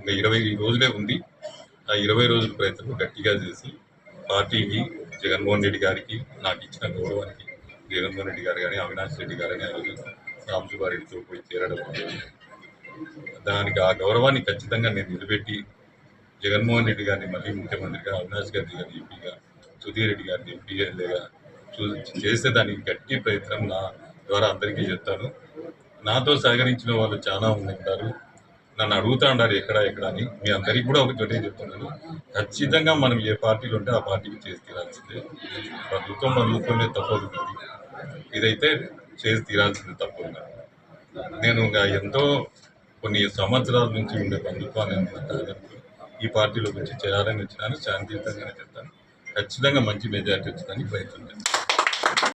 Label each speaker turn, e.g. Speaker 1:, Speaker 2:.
Speaker 1: ఇంకా ఇరవై రోజులే ఉంది. ఆ ఇరవై రోజుల ప్రయత్నం గట్టిగా చేసి పార్టీకి జగన్మోహన్ రెడ్డి గారికి నాకు ఇచ్చిన గౌరవానికి జగన్మోహన్ రెడ్డి గారు కానీ అవినాష్ రెడ్డి గారు కానీ ఆ రోజు రామసుబారెడ్డితో పోయి చేరడం దానికి ఆ గౌరవాన్ని ఖచ్చితంగా నేను నిలబెట్టి జగన్మోహన్ రెడ్డి గారిని మళ్ళీ ముఖ్యమంత్రిగా అవినాష్ గారి గారిని ఎంపీగా సుధీర్ రెడ్డి గారిని ఎంపీగా చూ చేసే దానికి గట్టి ప్రయత్నం నా ద్వారా అందరికీ చెప్తాను. నాతో సహకరించిన వాళ్ళు చాలా మంది ఉంటారు. నన్ను అడుగుతా ఉండారు ఎక్కడ ఎక్కడ అని. మీ అందరికీ కూడా ఒకటి చెప్తున్నాను. ఖచ్చితంగా మనం ఏ పార్టీలో ఉంటే ఆ పార్టీకి చేసి తీరాల్సిందే. ప్రభుత్వం అందుకునే తప్పదు ఇదైతే చేసి తీరాల్సిందే తప్పకుండా. నేను ఇంకా ఎంతో కొన్ని సంవత్సరాల నుంచి ఉండే బంధుత్వాన్ని ఈ పార్టీలో గురించి చేయాలని వచ్చినాను. శాంతియుతంగానే చెప్తాను. ఖచ్చితంగా మంచి మెజార్టీ వచ్చిందని ప్రయత్నం చేస్తాను.